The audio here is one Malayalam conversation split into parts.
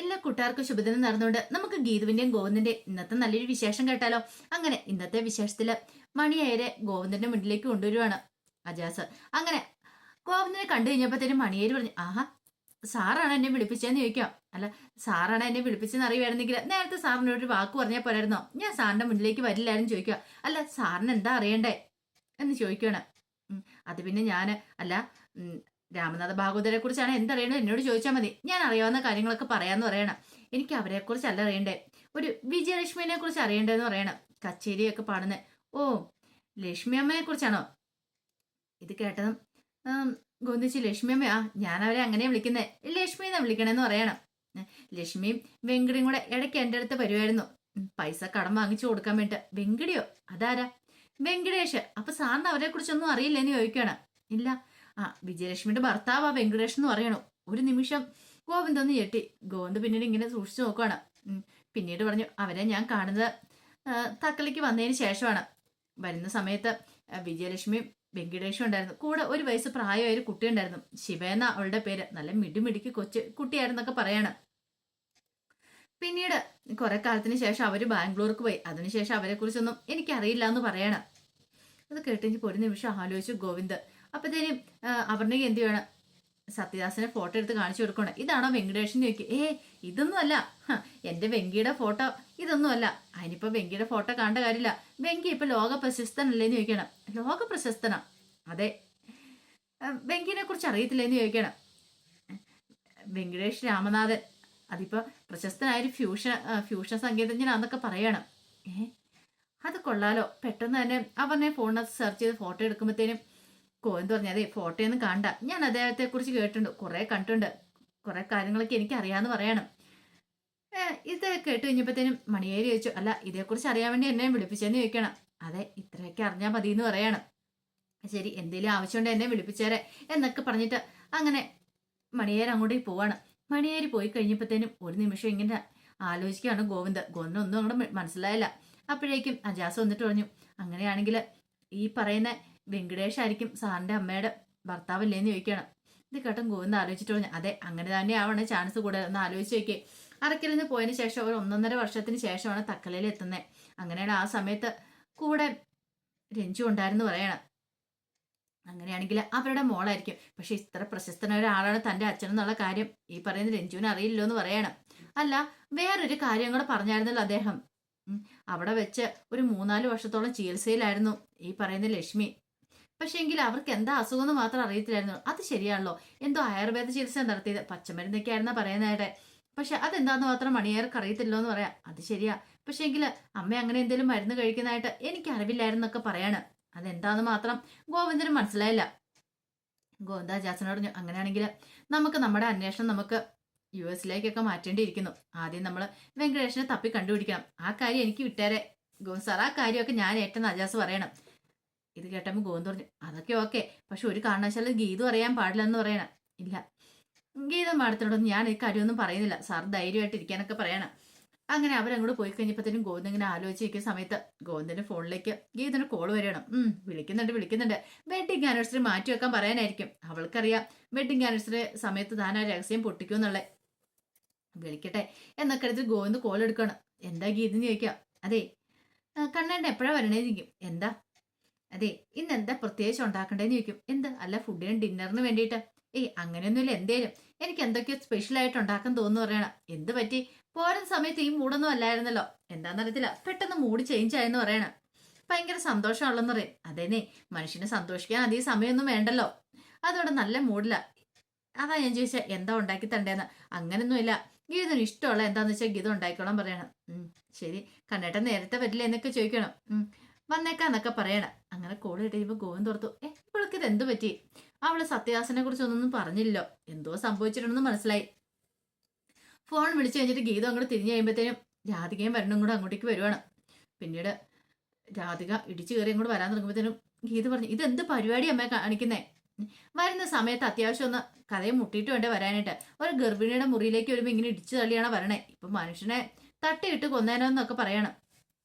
എല്ലാ കൂട്ടുകാർക്കും ശുഭദിനം നടന്നുകൊണ്ട് നമുക്ക് ഗീതുവിന്റെയും ഗോവിന്ദന്റെയും ഇന്നത്തെ നല്ലൊരു വിശേഷം കേട്ടാലോ? അങ്ങനെ ഇന്നത്തെ വിശേഷത്തിൽ മണിയേരെ ഗോവിന്ദന്റെ മുന്നിലേക്ക് കൊണ്ടുവരുവാണ് അജാസ്. അങ്ങനെ ഗോവിന്ദനെ കണ്ടു കഴിഞ്ഞപ്പോഴത്തേനും മണിയേര് പറഞ്ഞു ആഹാ സാറാണ് എന്നെ വിളിപ്പിച്ചതെന്ന് ചോദിക്കാം. അല്ല സാറാണ് എന്നെ വിളിപ്പിച്ചെന്ന് അറിയുമായിരുന്നെങ്കിൽ നേരത്തെ സാറിനോട് ഒരു വാക്ക് പറഞ്ഞാൽ പോരായിരുന്നോ? ഞാൻ സാറിന്റെ മുന്നിലേക്ക് വരില്ലായിരുന്നു ചോദിക്കുക അല്ല സാറിന് എന്താ അറിയണ്ടേ? എന്ന് ചോദിക്കുകയാണ് അത് പിന്നെ ഞാൻ അല്ല രാമനാഥ ഭാഗവതരെ കുറിച്ചാണ് എന്തറിയണത്? എന്നോട് ചോദിച്ചാൽ മതി. ഞാൻ അറിയാവുന്ന കാര്യങ്ങളൊക്കെ പറയാന്ന് പറയണം. എനിക്ക് അവരെ അല്ല അറിയണ്ടേ. ഒരു വിജയലക്ഷ്മിനെ കുറിച്ച് അറിയണ്ടെന്ന് പറയണം. കച്ചേരിയൊക്കെ പാടുന്ന. ഓ ലക്ഷ്മി അമ്മയെ കുറിച്ചാണോ? ഇത് കേട്ടതും ഗോന്തിച്ച് ലക്ഷ്മി അമ്മയാ? ഞാൻ അവരെ അങ്ങനെ വിളിക്കുന്നത് ലക്ഷ്മി എന്നാ വിളിക്കണമെന്ന് പറയണം ലക്ഷ്മിയും വെങ്കടിയും കൂടെ ഇടയ്ക്ക് എന്റെ അടുത്ത് വരുമായിരുന്നു പൈസ കടം വാങ്ങിച്ചു കൊടുക്കാൻ വേണ്ടി വെങ്കടിയോ? അതാരാ? വെങ്കടേഷ്. അപ്പൊ സാറിന് അവരെ കുറിച്ചൊന്നും അറിയില്ലെന്ന് ചോദിക്കുകയാണ് ഇല്ല ആ വിജയലക്ഷ്മിയുടെ ഭർത്താവ് ആ വെങ്കടേഷ് എന്ന് പറയണു. ഒരു നിമിഷം ഗോവിന്ദ് ഒന്ന് ഞെട്ടി. ഗോവിന്ദ് പിന്നീട് ഇങ്ങനെ സൂക്ഷിച്ചു നോക്കുവാണ്. പിന്നീട് പറഞ്ഞു അവരെ ഞാൻ കാണുന്നത് തക്കലേക്ക് വന്നതിന് ശേഷമാണ്. വരുന്ന സമയത്ത് വിജയലക്ഷ്മിയും വെങ്കടേഷും ഉണ്ടായിരുന്നു. കൂടെ ഒരു വയസ്സ് പ്രായമായ ഒരു കുട്ടി ഉണ്ടായിരുന്നു. ശിവ അവളുടെ പേര്. നല്ല മിടിമിടിക്ക് കൊച്ചു കുട്ടിയായിരുന്നൊക്കെ പറയാണ്. പിന്നീട് കുറെ കാലത്തിന് ശേഷം അവർ ബാംഗ്ലൂർക്ക് പോയി. അതിനുശേഷം അവരെക്കുറിച്ചൊന്നും എനിക്കറിയില്ല എന്ന് പറയണം. അത് കേട്ടെങ്കിൽ ഒരു നിമിഷം ആലോചിച്ചു ഗോവിന്ദ്. അപ്പത്തേനും അപർണയ്ക്ക് എന്ത് വേണം സത്യദാസിനെ ഫോട്ടോ എടുത്ത് കാണിച്ചു കൊടുക്കണം. ഇതാണോ വെങ്കടേഷൻ ചോദിക്കുക ഏ ഇതൊന്നും അല്ല. എന്റെ വെങ്കിയുടെ ഫോട്ടോ. ഇതൊന്നും അല്ല. അതിനിപ്പോ വെങ്കിയുടെ ഫോട്ടോ കാണേണ്ട കാര്യമില്ല. വെങ്കി ഇപ്പൊ ലോക പ്രശസ്തനല്ലേന്ന് ചോദിക്കണം. ലോക പ്രശസ്തനാ. അതെ. വെങ്കിനെ കുറിച്ച് അറിയത്തില്ലേന്ന് ചോദിക്കണം. വെങ്കടേഷ് രാമനാഥൻ. അതിപ്പോ പ്രശസ്തനായൊരു ഫ്യൂഷൻ ആ, ഫ്യൂഷൻ സംഗീതജ്ഞനാന്നൊക്കെ പറയണം. ഏ അത് കൊള്ളാലോ. പെട്ടെന്ന് തന്നെ അവനെ ഫോണിനകത്ത് സെർച്ച് ചെയ്ത് ഫോട്ടോ എടുക്കുമ്പോഴത്തേനും കോയെന്ന് പറഞ്ഞു അതെ ഫോട്ടോയൊന്നും കണ്ട. ഞാൻ അദ്ദേഹത്തെ കുറിച്ച് കേട്ടിട്ടുണ്ട്. കുറെ കണ്ടിട്ടുണ്ട്. കുറെ കാര്യങ്ങളൊക്കെ എനിക്ക് അറിയാന്ന് പറയണം ഇത് കേട്ട് കഴിഞ്ഞപ്പോഴത്തേനും മണിയേരി ചോദിച്ചു അല്ല ഇതേക്കുറിച്ച് അറിയാൻ വേണ്ടി എന്നെ വിളിപ്പിച്ചെന്ന് ചോദിക്കണം. അതെ ഇത്രയൊക്കെ അറിഞ്ഞാൽ മതി എന്ന് പറയണം. ശരി എന്തെങ്കിലും ആവശ്യമുണ്ട് എന്നെ വിളിപ്പിച്ചേരെ എന്നൊക്കെ പറഞ്ഞിട്ട് അങ്ങനെ മണിയേരി അങ്ങോട്ടേക്ക് പോവാണ്. മണിയേരി പോയി കഴിഞ്ഞപ്പോഴത്തേനും ഒരു നിമിഷം ഇങ്ങനെ ആലോചിക്കുകയാണ് ഗോവിന്ദ്. ഗോവിന്ദ് ഒന്നും അങ്ങോട്ട് മനസ്സിലായില്ല. അപ്പോഴേക്കും അജാസ് വന്നിട്ട് പറഞ്ഞു അങ്ങനെയാണെങ്കിൽ ഈ പറയുന്ന വെങ്കടേഷ് സാറിന്റെ അമ്മയുടെ ഭർത്താവല്ലേന്ന് ചോദിക്കണം ഇത് കേട്ടും ഗോവിന്ദ് ആലോചിച്ചിട്ട് പറഞ്ഞു അതെ അങ്ങനെ തന്നെ ആവണ ചാൻസ് കൂടുതൽ. ഒന്ന് ആലോചിച്ച് നോക്കിയേ. അറക്കലിൽ നിന്ന് പോയതിന് ശേഷം ഒരു ഒന്നൊന്നര വർഷത്തിന് ശേഷമാണ് തക്കലയിൽ എത്തുന്നത് അങ്ങനെയാണ് ആ സമയത്ത് കൂടെ രഞ്ജു ഉണ്ടായിരുന്നു പറയണം. അങ്ങനെയാണെങ്കിൽ അവരുടെ മോളായിരിക്കും. പക്ഷെ ഇത്ര പ്രശസ്തനായ ഒരാളാണ് തന്റെ അച്ഛൻ എന്നുള്ള കാര്യം ഈ പറയുന്ന രഞ്ജുവിന് അറിയില്ലോ എന്ന് പറയണം. അല്ല വേറൊരു കാര്യം കൂടെ പറഞ്ഞായിരുന്നല്ലോ അദ്ദേഹം. അവിടെ വെച്ച് ഒരു മൂന്നാൽ വർഷത്തോളം ചികിത്സയിലായിരുന്നു ഈ പറയുന്ന ലക്ഷ്മി. പക്ഷെ എങ്കിൽ അവർക്ക് എന്താ അസുഖം എന്ന് മാത്രം അറിയത്തില്ലായിരുന്നു. അത് ശരിയാണല്ലോ. എന്തോ ആയുർവേദ ചികിത്സ നടത്തിയത്. പച്ചമരുന്നൊക്കെ ആയിരുന്ന പറയുന്നതായിട്ട്. പക്ഷെ അതെന്താന്ന് മാത്രം മണിയേർക്ക് അറിയത്തില്ലോ എന്ന് പറയാം. അത് ശരിയാ. പക്ഷെ എങ്കിൽ അമ്മ അങ്ങനെ എന്തെങ്കിലും മരുന്ന് കഴിക്കുന്നതായിട്ട് എനിക്ക് അറിവില്ലായിരുന്നൊക്കെ പറയാണ്. അതെന്താന്ന് മാത്രം ഗോവിന്ദന് മനസ്സിലായില്ല. ഗോവിന്ദ പറഞ്ഞു അങ്ങനെയാണെങ്കിൽ നമുക്ക് നമ്മുടെ അന്വേഷണം നമുക്ക് യു എസിലേക്കൊക്കെ മാറ്റേണ്ടിയിരിക്കുന്നു. ആദ്യം നമ്മൾ വെങ്കടേഷിനെ തപ്പി കണ്ടുപിടിക്കണം. ആ കാര്യം എനിക്ക് വിട്ടേരെ. ഗോവിന്ദ് സാർ ആ കാര്യമൊക്കെ ഞാൻ ഏറ്റവും അജാസ് പറയണം. ഇത് കേട്ടപ്പോൾ ഗോവിന്ദ് പറഞ്ഞു അതൊക്കെ ഓക്കെ. പക്ഷെ ഒരു കാരണവശാലും ഗീതു അറിയാൻ പാടില്ല എന്ന് പറയണം. ഇല്ല. ഗീത മാഡത്തിനോടൊന്നും ഞാൻ ഈ കാര്യമൊന്നും പറയുന്നില്ല. സാർ ധൈര്യമായിട്ട് ഇരിക്കാനൊക്കെ പറയണം. അങ്ങനെ അവരങ്ങോട്ട് പോയി കഴിഞ്ഞപ്പോഴത്തേനും ഗോവിന്ദ് ഇങ്ങനെ ആലോചിച്ചിരിക്കുന്ന സമയത്ത് ഗോവിന്ദന്റെ ഫോണിലേക്ക് ഗീതന് കോൾ വരണം ഉം വിളിക്കുന്നുണ്ട് വിളിക്കുന്നുണ്ട്. വെഡിങ് ആനിവേഴ്സറി മാറ്റി വെക്കാൻ പറയാനായിരിക്കും. അവൾക്കറിയാം വെഡിങ് ആനിവേഴ്സറി സമയത്ത് താൻ ആ രഹസ്യം പൊട്ടിക്കുമെന്നുള്ളത് വിളിക്കട്ടെ. എന്നൊക്കെ എടുത്ത് ഗോവിന്ദ് കോൾ എടുക്കണം എന്താ ഗീതെന്ന് ചോദിക്കാം അതെ കണ്ണേണ്ട എപ്പോഴാണ് എപ്പോഴാ വരണേന്നിരിക്കും എന്താ? അതെ ഇന്ന് എന്താ പ്രത്യേകിച്ച് ഉണ്ടാക്കണ്ടേന്ന് ചോദിക്കും. എന്ത്? അല്ല ഫുഡിനും ഡിന്നറിന് വേണ്ടിയിട്ട്. ഏയ് അങ്ങനെയൊന്നുമില്ല എന്തേലും. എനിക്ക് എന്തൊക്കെയോ സ്പെഷ്യൽ ആയിട്ട് ഉണ്ടാക്കാൻ തോന്നുന്നു പറയണം. എന്ത് പറ്റി? പോരുന്ന സമയത്ത് ഈ മൂടൊന്നും അല്ലായിരുന്നല്ലോ. എന്താണെന്നറിയത്തില്ല പെട്ടെന്ന് മൂഡ് ചേഞ്ച് ആയെന്ന് പറയണം. ഭയങ്കര സന്തോഷമുള്ളെന്ന് പറയും. അതേനെ മനുഷ്യനെ സന്തോഷിക്കാൻ അധികം സമയമൊന്നും വേണ്ടല്ലോ. അതോടെ നല്ല മൂഡില്ല അതാ ഞാൻ ചോദിച്ചാൽ എന്താ ഉണ്ടാക്കി തണ്ടേന്ന് അങ്ങനൊന്നുമില്ല. ഗീതന് ഇഷ്ടമുള്ള എന്താന്ന് വെച്ചാൽ ഗീത ഉണ്ടാക്കിക്കോളാൻ പറയണം. ശരി. കണ്ണേട്ടൻ നേരത്തെ പറ്റില്ല എന്നൊക്കെ ചോദിക്കണം. വന്നേക്കാന്നൊക്കെ പറയണം. അങ്ങനെ കോൾ കിട്ടിയപ്പോ ഗോവൻ ഓർത്തു ഏ ഇവൾക്ക് ഇത് എന്ത് പറ്റി? അവൾ സത്യദാസനെ കുറിച്ച് ഒന്നും പറഞ്ഞില്ലോ എന്തോ സംഭവിച്ചിട്ടുണ്ടെന്ന് മനസ്സിലായി. ഫോൺ വിളിച്ചു കഴിഞ്ഞിട്ട് ഗീത അങ്ങോട്ട് തിരിഞ്ഞു കഴിയുമ്പോഴത്തേനും രാധികയും വരണം കൂടെ അങ്ങോട്ടേക്ക് വരുവാണ്. പിന്നീട് രാധിക ഇടിച്ചു കയറി അങ്ങോട്ട് വരാൻ തുടങ്ങുമ്പോഴത്തേനും ഗീത പറഞ്ഞു ഇതെന്ത് പരിപാടി അമ്മ കാണിക്കുന്നേ? വരുന്ന സമയത്ത് അത്യാവശ്യം ഒന്ന് കഥയെ മുട്ടിയിട്ട് വേണ്ടേ വരാനായിട്ട്. ഒരു ഗർഭിണിയുടെ മുറിയിലേക്ക് വരുമ്പോൾ ഇങ്ങനെ ഇടിച്ചു തള്ളിയാണ് വരണേ. ഇപ്പം മനുഷ്യനെ തട്ടിയിട്ട് കൊന്നേനോ എന്നൊക്കെ പറയണം.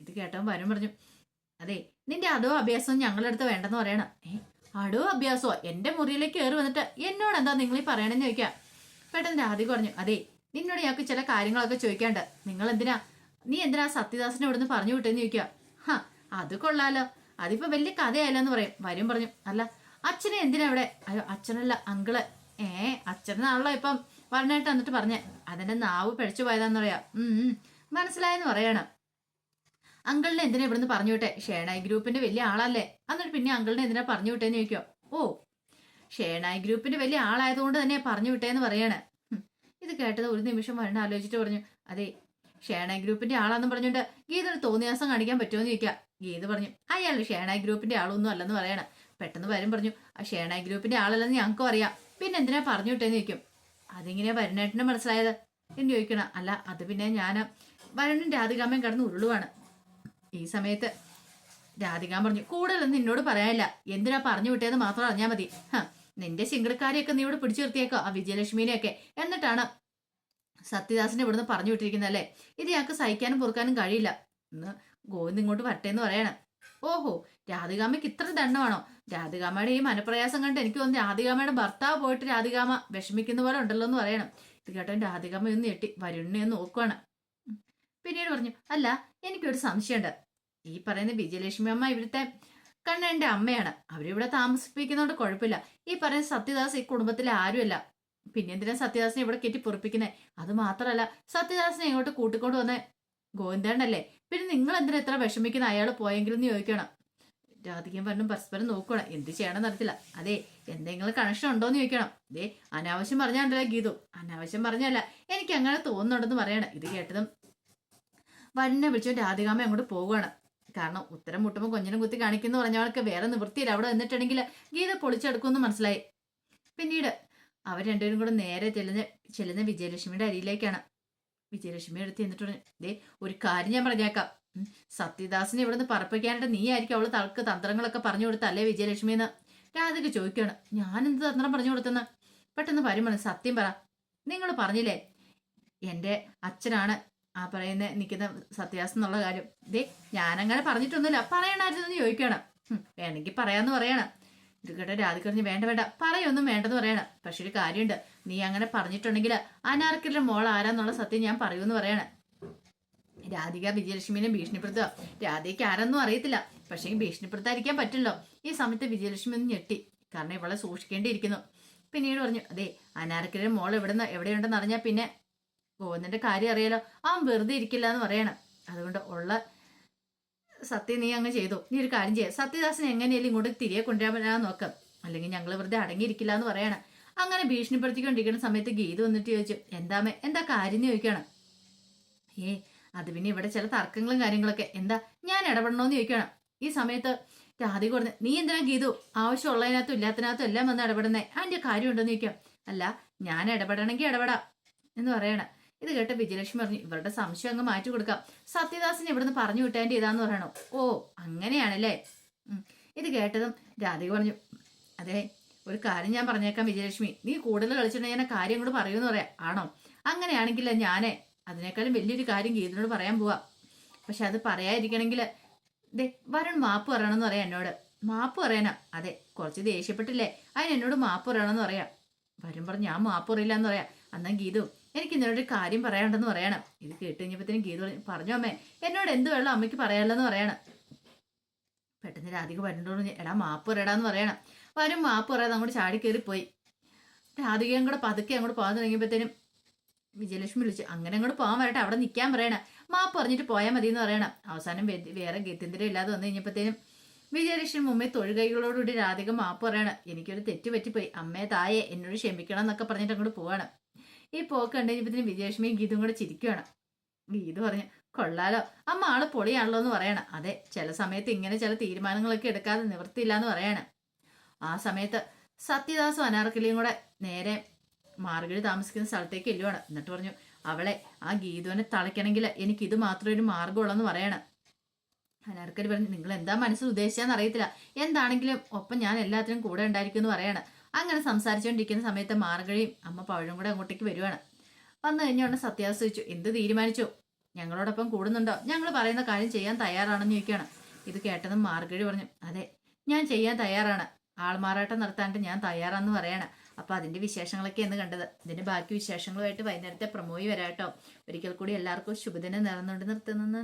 ഇത് കേട്ടവൻ വരും പറഞ്ഞു അതെ നിന്റെ അതോ അഭ്യാസം ഞങ്ങളുടെ അടുത്ത് വേണ്ടെന്ന് പറയണം. ഏ അടോ അഭ്യാസോ? എന്റെ മുറിയിലേക്ക് കയറി വന്നിട്ട് എന്നോട് എന്താ നിങ്ങൾ ഈ പറയണെന്ന് ചോദിക്കാം? പെട്ടെന്ന് രാധി പറഞ്ഞു അതെ നിന്നോട് ഞങ്ങൾക്ക് ചില കാര്യങ്ങളൊക്കെ ചോദിക്കാണ്ട്. നിങ്ങൾ എന്തിനാ നീ എന്തിനാ സത്യദാസിനെ ഇവിടുന്ന് പറഞ്ഞു വിട്ടെന്ന് ചോദിക്കുക ഹാ അത് കൊള്ളാലോ. അതിപ്പോ വലിയ കഥയായല്ലോ എന്ന് പറയും. വരും പറഞ്ഞു അല്ല അച്ഛനെ എന്തിനാ ഇവിടെ? അയ്യോ അച്ഛനല്ല അങ്കിൾ. ഏ അച്ഛനാണല്ലോ ഇപ്പം വരണായിട്ട് എന്നിട്ട് പറഞ്ഞേ. അതിന്റെ നാവ് പിഴച്ചു പോയതാന്ന് പറയാ. ഉം. മനസ്സിലായെന്ന് പറയണം. അങ്കിളിനെ എന്തിനാ ഇവിടുന്ന് പറഞ്ഞു വിട്ടെ? ഷേണായി ഗ്രൂപ്പിന്റെ വലിയ ആളല്ലേ. എന്നിട്ട് പിന്നെ അങ്കിളിനെ എന്തിനാ പറഞ്ഞു വിട്ടേന്ന് ചോദിക്കോ ഓ ഷേണായി ഗ്രൂപ്പിന്റെ വലിയ ആളായതുകൊണ്ട് തന്നെ പറഞ്ഞു വിട്ടേന്ന് പറയാണ്. ഇത് കേട്ടത് ഒരു നിമിഷം വരണം ആലോചിച്ചിട്ട് പറഞ്ഞു അതെ ഷേണായി ഗ്രൂപ്പിന്റെ ആളാന്ന് പറഞ്ഞുകൊണ്ട് ഗീതൊരു തോന്നിയാസം കാണിക്കാൻ പറ്റുമോ എന്ന് ചോദിക്കാം ഗീത പറഞ്ഞു അയാൾ ഷേണായി ഗ്രൂപ്പിന്റെ ആളൊന്നും അല്ലെന്ന് പറയാണ്. പെട്ടെന്ന് വരും പറഞ്ഞു ആ ഷേണായി ഗ്രൂപ്പിന്റെ ആളല്ലെന്ന് ഞങ്ങൾക്കും അറിയാം. പിന്നെ എന്തിനാ പറഞ്ഞു വിട്ടേന്ന് ചോദിക്കും? അതിങ്ങനെ വരുണേട്ടന് മനസ്സിലായത്? എന്ന് ചോദിക്കണം അല്ല അത് പിന്നെ ഞാൻ വരുണും രാധികാമ്മയും കടന്ന് ഉരുളുവാണ്. ഈ സമയത്ത് രാധികാൻ പറഞ്ഞു കൂടുതലൊന്നും നിന്നോട് പറയാനില്ല. എന്തിനാ പറഞ്ഞു വിട്ടേന്ന് മാത്രം അറിഞ്ഞാൽ മതി. നിന്റെ ശിങ്കടക്കാരെയൊക്കെ നീ ഇവിടെ പിടിച്ചു നിർത്തിയേക്കോ ആ വിജയലക്ഷ്മിനെയൊക്കെ? എന്നിട്ടാണ് സത്യദാസിനെ ഇവിടുന്ന് പറഞ്ഞു വിട്ടിരിക്കുന്നത് അല്ലേ? ഇത് ഞങ്ങൾക്ക് സഹിക്കാനും പൊറുക്കാനും കഴിയില്ല. ഇന്ന് ഗോവിന്ദ് ഇങ്ങോട്ട് വരട്ടെ എന്ന് പറയണം. ഓഹോ രാധികാമയ്ക്ക് ഇത്ര ദണ്ണമാണോ രാധികാമ്മയുടെ ഈ മനപ്രയാസം കണ്ട് എനിക്ക് തോന്നുന്നു രാധികാമ്മയുടെ ഭർത്താവ് പോയിട്ട് രാധികാമ വിഷമിക്കുന്ന പോലെ ഉണ്ടല്ലോ എന്ന് പറയണം. ഇത് കേട്ടോ രാധികാമ്മ ഒന്ന് ഞെട്ടി വരുണിനെ ഒന്ന് നോക്കുവാണ്. പിന്നീട് പറഞ്ഞു അല്ല എനിക്കൊരു സംശയമുണ്ട്. ഈ പറയുന്ന വിജയലക്ഷ്മി അമ്മ ഇവിടുത്തെ കണ്ണന്റെ അമ്മയാണ്. അവരിവിടെ താമസിപ്പിക്കുന്നതുകൊണ്ട് കുഴപ്പമില്ല. ഈ പറയുന്ന സത്യദാസ് ഈ കുടുംബത്തിലെ ആരുമല്ല. പിന്നെ എന്തിനാ സത്യദാസിനെ ഇവിടെ കെട്ടി പൊറപ്പിക്കുന്നത് അത് മാത്രമല്ല സത്യദാസിനെ ഇങ്ങോട്ട് കൂട്ടിക്കൊണ്ട് വന്ന ഗോവിന്ദേണ്ടല്ലേ പിന്നെ നിങ്ങൾ എന്തിനാ ഇത്ര വിഷമിക്കുന്ന അയാൾ പോയെങ്കിലും ചോദിക്കണം. രാധികയും പറഞ്ഞും പരസ്പരം നോക്കണം എന്ത് ചെയ്യണം നടത്തില്ല. അതെ എന്തെങ്കിലും കണക്ഷൻ ഉണ്ടോ എന്ന് ചോദിക്കണം. ദേ അനാവശ്യം പറഞ്ഞാണ്ടല്ലേ ഗീതു. അനാവശ്യം പറഞ്ഞല്ല. എനിക്ക് അങ്ങനെ തോന്നുന്നുണ്ടെന്ന് പറയണം. ഇത് കേട്ടതും വന്നെ വിളിച്ചു രാധികാമ്മ അങ്ങോട്ട് പോവുകയാണ് കാരണം ഉത്തരം മുട്ടുമ്പോൾ കൊഞ്ഞിനും കുത്തി കാണിക്കുന്ന പറഞ്ഞവൾക്ക് വേറെ നിവൃത്തിയില്ല. അവിടെ നിന്നിട്ടുണ്ടെങ്കിൽ ഗീത പൊളിച്ചെടുക്കുമെന്ന് മനസ്സിലായി. പിന്നീട് അവർ രണ്ടുപേരും കൂടെ നേരെ ചെല്ലുന്ന ചെല്ലുന്ന വിജയലക്ഷ്മിയുടെ അരിയിലേക്കാണ് വിജയലക്ഷ്മി എടുത്ത് എന്നിട്ട് ദേ ഒരു കാര്യം ഞാൻ പറഞ്ഞേക്കാം. സത്യദാസിനെ ഇവിടുന്ന് പറപ്പിക്കാനായിട്ട് നീ ആയിരിക്കും അവൾ തൾക്ക് തന്ത്രങ്ങളൊക്കെ പറഞ്ഞു കൊടുത്ത അല്ലേ വിജയലക്ഷ്മി എന്ന്? രാധിക ചോദിക്കുകയാണ് ഞാൻ എന്ത് തന്ത്രം പറഞ്ഞു കൊടുത്തെന്ന്? പെട്ടെന്ന് വരുമ്പോൾ സത്യം പറ. നിങ്ങൾ പറഞ്ഞില്ലേ എന്റെ അച്ഛനാണ് ആ പറയുന്ന നിൽക്കുന്ന സത്യാസം എന്നുള്ള കാര്യം. ദേ ഞാനങ്ങനെ പറഞ്ഞിട്ടൊന്നുമില്ല. പറയണായിരുന്നു ചോദിക്കണം. വേണമെങ്കിൽ പറയാന്ന് പറയണം. രാധിക പറഞ്ഞു വേണ്ട വേണ്ട. പറയൊന്നും വേണ്ടെന്ന് പറയണം. പക്ഷെ ഒരു കാര്യമുണ്ട്. നീ അങ്ങനെ പറഞ്ഞിട്ടുണ്ടെങ്കിൽ അനാർക്കിന്റെ മോൾ ആരാന്നുള്ള സത്യം ഞാൻ പറയൂന്ന് പറയണം. രാധിക വിജയലക്ഷ്മിനെ ഭീഷണിപ്പെടുത്തുക. രാധികയ്ക്ക് ആരൊന്നും അറിയത്തില്ല. പക്ഷേ ഭീഷണിപ്പെടുത്താതിരിക്കാൻ പറ്റില്ലോ ഈ സമയത്ത് വിജയലക്ഷ്മി ഒന്ന് ഞെട്ടി. കാരണം ഇവളെ സൂക്ഷിക്കേണ്ടിയിരിക്കുന്നു. പിന്നീട് പറഞ്ഞു അതെ അനാർക്കിന്റെ മോൾ എവിടെ എവിടെയുണ്ടെന്ന് അറിഞ്ഞാൽ പിന്നെ ഗോവിന്ദന്റെ കാര്യം അറിയാലോ. അവൻ വെറുതെ ഇരിക്കില്ല എന്ന് പറയണം. അതുകൊണ്ട് ഉള്ള സത്യ നീ അങ്ങ് ചെയ്തു. നീ ഒരു കാര്യം ചെയ്യാം. സത്യദാസൻ എങ്ങനെയാലും ഇങ്ങോട്ട് തിരികെ കൊണ്ടുവരാൻ നോക്കാം. അല്ലെങ്കിൽ ഞങ്ങൾ വെറുതെ അടങ്ങിയിരിക്കില്ല എന്ന് പറയണം. അങ്ങനെ ഭീഷണിപ്പെടുത്തിക്കൊണ്ടിരിക്കുന്ന സമയത്ത് ഗീത വന്നിട്ട് ചോദിച്ചു എന്താമേ എന്താ കാര്യം ചോദിക്കണം? ഏ അത് പിന്നെ ഇവിടെ ചില തർക്കങ്ങളും കാര്യങ്ങളൊക്കെ. എന്താ ഞാൻ ഇടപെടണോന്ന് ചോദിക്കണം. ഈ സമയത്ത് രാധിക പറഞ്ഞു നീ എന്തിനാ ഗീതു? ആവശ്യമുള്ളതിനകത്തും ഇല്ലാത്തതിനകത്തും എല്ലാം വന്ന് ഇടപെടുന്നേ? അതിന്റെ കാര്യമുണ്ടെന്ന് ചോദിക്കാം. അല്ല ഞാൻ ഇടപെടണമെങ്കിൽ ഇടപെടാം എന്ന് പറയണം. ഇത് കേട്ട വിജയലക്ഷ്മി പറഞ്ഞു ഇവരുടെ സംശയം അങ്ങ് മാറ്റി കൊടുക്കാം. സത്യദാസിനെ ഇവിടുന്ന് പറഞ്ഞു വിട്ടേന്റെ ഇതാന്ന് പറയണോ? ഓ അങ്ങനെയാണല്ലേ. ഇത് കേട്ടതും രാധിക പറഞ്ഞു അതെ ഒരു കാര്യം ഞാൻ പറഞ്ഞേക്കാം വിജയലക്ഷ്മി. നീ കൂടുതൽ കളിച്ചിട്ടുണ്ടെങ്കിൽ ഞാൻ കാര്യം കൂടെ പറയൂന്ന് പറയാം. ആണോ? അങ്ങനെയാണെങ്കിൽ ഞാനേ അതിനേക്കാളും വലിയൊരു കാര്യം ഗീതനോട് പറയാൻ പോവാ. പക്ഷെ അത് പറയാതിരിക്കണമെങ്കിൽ ദേ വരുൺ മാപ്പ് പറയണമെന്ന് പറയാം എന്നോട്. മാപ്പ് പറയാനാ അതെ കുറച്ച് ദേഷ്യപ്പെട്ടില്ലേ അതിന് എന്നോട് മാപ്പ് പറയണമെന്ന് പറയാം. വരും പറഞ്ഞ് ഞാൻ മാപ്പ് പറയില്ല എന്ന് പറയാം. അന്നാ ഗീതു എനിക്ക് ഇന്നോടൊരു കാര്യം പറയാനുണ്ടെന്ന് പറയണം. ഇത് കേട്ട് കഴിഞ്ഞപ്പോഴത്തേനും ഗീതു പറഞ്ഞു പറഞ്ഞു അമ്മേ എന്നോട് എന്ത് വേണം അമ്മയ്ക്ക് പറയാനുള്ളതെന്ന് പറയണം. പെട്ടെന്ന് രാധിക വരുന്നോട് എടാ മാപ്പ് പറയടാന്ന് പറയണം. വരും മാപ്പ് പറയാതെ അങ്ങോട്ട് ചാടി പോയി രാധികയും കൂടെ പതുക്കെ അങ്ങോട്ട് പോകാൻ തുടങ്ങിയപ്പോഴത്തേനും വിജയലക്ഷ്മി വിളിച്ചു അങ്ങനെ അങ്ങോട്ട് പോകാൻ വരട്ടെ അവിടെ നിൽക്കാൻ പറയണം. മാപ്പ് പറഞ്ഞിട്ട് പോയാൽ മതി എന്ന് പറയണം. അവസാനം വേറെ ഗത്യന്തരം ഇല്ലാതെ വന്നു കഴിഞ്ഞപ്പോഴത്തേനും വിജയലക്ഷ്മി മുമ്പേ തൊഴുകൈകളോടുകൂടി രാധിക മാപ്പ് പറയണം. എനിക്കൊരു തെറ്റ് പറ്റിപ്പോയി. അമ്മയെ തായെ എന്നോട് ക്ഷമിക്കണം എന്നൊക്കെ പറഞ്ഞിട്ട് അങ്ങോട്ട് പോവാണ്. ഈ പോക്ക് കണ്ടു കഴിഞ്ഞപ്പോഴത്തേനും വിജയലക്ഷ്മിയും ഗീതും കൂടെ ചിരിക്കുകയാണ് ഗീത് പറഞ്ഞു കൊള്ളാലോ. അമ്മ ആൾ പൊളിയാണല്ലോ എന്ന് പറയണം. അതെ ചില സമയത്ത് ഇങ്ങനെ ചില തീരുമാനങ്ങളൊക്കെ എടുക്കാതെ നിവൃത്തിയില്ല എന്ന് പറയണം. ആ സമയത്ത് സത്യദാസും അനാർക്കലിയും കൂടെ നേരെ മാർഗഴി താമസിക്കുന്ന സ്ഥലത്തേക്ക് എല്ലുവാണ് എന്നിട്ട് പറഞ്ഞു അവളെ ആ ഗീതുവിനെ തളയ്ക്കണമെങ്കിൽ എനിക്ക് ഇത് മാത്രമേ ഒരു മാർഗമുള്ളെന്ന് പറയണം. അനാർക്കലി പറഞ്ഞു നിങ്ങൾ എന്താ മനസ്സിൽ ഉദ്ദേശിച്ചാന്ന് അറിയത്തില്ല. എന്താണെങ്കിലും ഒപ്പം ഞാൻ എല്ലാത്തിനും കൂടെ ഉണ്ടായിരിക്കും എന്ന് പറയണം. അങ്ങനെ സംസാരിച്ചുകൊണ്ടിരിക്കുന്ന സമയത്ത് മാർഗഴിയും അമ്മ പഴവും കൂടെ അങ്ങോട്ടേക്ക് വരുവാണ്. വന്നു കഴിഞ്ഞോണ്ട് സത്യാവസ്ഥ ചോദിച്ചു എന്ത് തീരുമാനിച്ചു? ഞങ്ങളോടൊപ്പം കൂടുന്നുണ്ടോ? ഞങ്ങൾ പറയുന്ന കാര്യം ചെയ്യാൻ തയ്യാറാണെന്ന് ചോദിക്കുകയാണ്. ഇത് കേട്ടതും മാർഗഴി പറഞ്ഞു അതെ ഞാൻ ചെയ്യാൻ തയ്യാറാണ്. ആൾമാറാട്ടം നടത്താണ്ട് ഞാൻ തയ്യാറാണെന്ന് പറയണം. അപ്പോൾ അതിന്റെ എന്ന് കണ്ടത്. ഇതിന്റെ ബാക്കി വിശേഷങ്ങളുമായിട്ട് വൈകുന്നേരത്തെ പ്രമോയി വരാട്ടോ. ഒരിക്കൽ കൂടി എല്ലാവർക്കും ശുഭദിനം നിറന്നുകൊണ്ട് നിർത്തുന്നു.